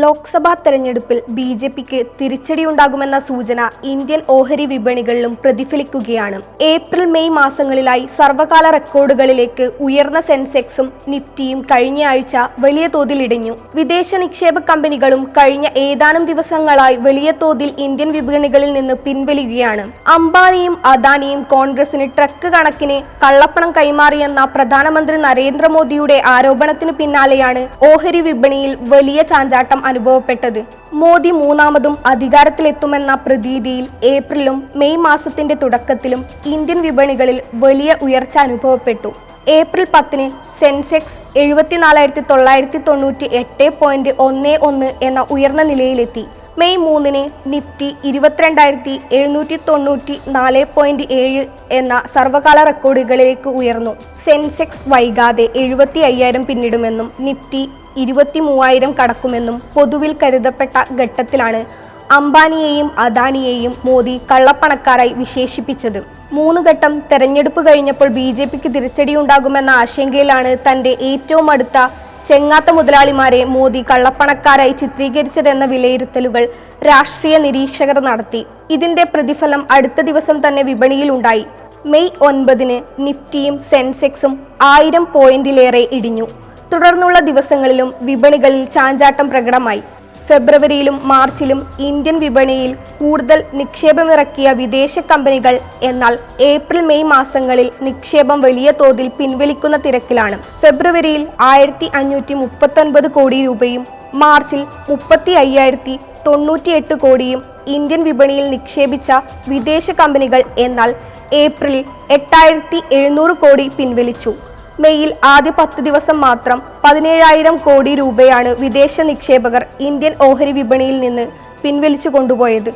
ലോക്സഭാ തെരഞ്ഞെടുപ്പിൽ B J പിക്ക് തിരിച്ചടിയുണ്ടാകുമെന്ന സൂചന Indian ഓഹരി വിപണികളിലും പ്രതിഫലിക്കുകയാണ്. ഏപ്രിൽ മെയ് മാസങ്ങളിലായി സർവകാല റെക്കോർഡുകളിലേക്ക് ഉയർന്ന സെൻസെക്സും നിഫ്റ്റിയും കഴിഞ്ഞ ആഴ്ച വലിയ തോതിൽ ഇടിഞ്ഞു. വിദേശ നിക്ഷേപ കമ്പനികളും കഴിഞ്ഞ ഏതാനും ദിവസങ്ങളായി വലിയ തോതിൽ ഇന്ത്യൻ വിപണികളിൽ നിന്ന് പിൻവലിയുകയാണ്. അംബാനിയും അദാനിയും കോൺഗ്രസിന് ട്രക്ക് കണക്കിന് കള്ളപ്പണം കൈമാറിയെന്ന പ്രധാനമന്ത്രി നരേന്ദ്രമോദിയുടെ ആരോപണത്തിന് പിന്നാലെയാണ് ഓഹരി വിപണിയിൽ വലിയ ചാഞ്ചാട്ടം അനുഭവപ്പെട്ടത്. മോദി മൂന്നാമതും അധികാരത്തിലെത്തുമെന്ന പ്രതീതിയിൽ ഏപ്രിലും മെയ് മാസത്തിന്റെ തുടക്കത്തിലും ഇന്ത്യൻ വിപണികളിൽ വലിയ ഉയർച്ച അനുഭവപ്പെട്ടു. ഏപ്രിൽ പത്തിന് സെൻസെക്സ് എഴുപത്തിനാലായിരത്തി തൊള്ളായിരത്തി തൊണ്ണൂറ്റി എട്ട് പോയിന്റ് ഒന്ന് ഒന്ന് എന്ന ഉയർന്ന നിലയിലെത്തി. മെയ് മൂന്നിന് നിഫ്റ്റി ഇരുപത്തിരണ്ടായിരത്തി എഴുന്നൂറ്റി തൊണ്ണൂറ്റി നാല് പോയിന്റ് ഏഴ് എന്ന സർവകാല റെക്കോർഡുകളിലേക്ക് ഉയർന്നു. സെൻസെക്സ് വൈകാതെ എഴുപത്തി അയ്യായിരം പിന്നിടുമെന്നും നിഫ്റ്റി ഇരുപത്തി മൂവായിരം കടക്കുമെന്നും പൊതുവിൽ കരുതപ്പെട്ട ഘട്ടത്തിലാണ് അംബാനിയെയും അദാനിയെയും മോദി കള്ളപ്പണക്കാരായി വിശേഷിപ്പിച്ചത്. മൂന്ന് ഘട്ടം തെരഞ്ഞെടുപ്പ് കഴിഞ്ഞപ്പോൾ ബി ജെ പിക്ക് തിരിച്ചടിയുണ്ടാകുമെന്ന ആശങ്കയിലാണ് തന്റെ ഏറ്റവും അടുത്ത ചെങ്ങാത്ത മുതലാളിമാരെ മോദി കള്ളപ്പണക്കാരായി ചിത്രീകരിച്ചതെന്ന വിലയിരുത്തലുകൾ രാഷ്ട്രീയ നിരീക്ഷകർ നടത്തി. ഇതിന്റെ പ്രതിഫലം അടുത്ത ദിവസം തന്നെ വിപണിയിലുണ്ടായി മെയ് ഒൻപതിന് നിഫ്റ്റിയും സെൻസെക്സും ആയിരം പോയിന്റിലേറെ ഇടിഞ്ഞു. തുടർന്നുള്ള ദിവസങ്ങളിലും വിപണികളിൽ ചാഞ്ചാട്ടം പ്രകടമായി. ഫെബ്രുവരിയിലും മാർച്ചിലും ഇന്ത്യൻ വിപണിയിൽ കൂടുതൽ നിക്ഷേപമിറക്കിയ വിദേശ കമ്പനികൾ എന്നാൽ ഏപ്രിൽ മെയ് മാസങ്ങളിൽ നിക്ഷേപം വലിയ തോതിൽ പിൻവലിക്കുന്ന തിരക്കിലാണ്. ഫെബ്രുവരിയിൽ ആയിരത്തി അഞ്ഞൂറ്റി മുപ്പത്തൊൻപത് കോടി രൂപയും മാർച്ചിൽ മുപ്പത്തി അയ്യായിരത്തി തൊണ്ണൂറ്റിയെട്ട് കോടിയും ഇന്ത്യൻ വിപണിയിൽ നിക്ഷേപിച്ച വിദേശ കമ്പനികൾ എന്നാൽ ഏപ്രിൽ എട്ടായിരത്തി എഴുന്നൂറ് കോടി പിൻവലിച്ചു. മെയ്യിൽ ആദ്യ പത്ത് ദിവസം മാത്രം പതിനേഴായിരം കോടി രൂപയാണ് വിദേശ നിക്ഷേപകർ ഇന്ത്യൻ ഓഹരി വിപണിയിൽ നിന്ന് പിൻവലിച്ചു കൊണ്ടുപോയത്.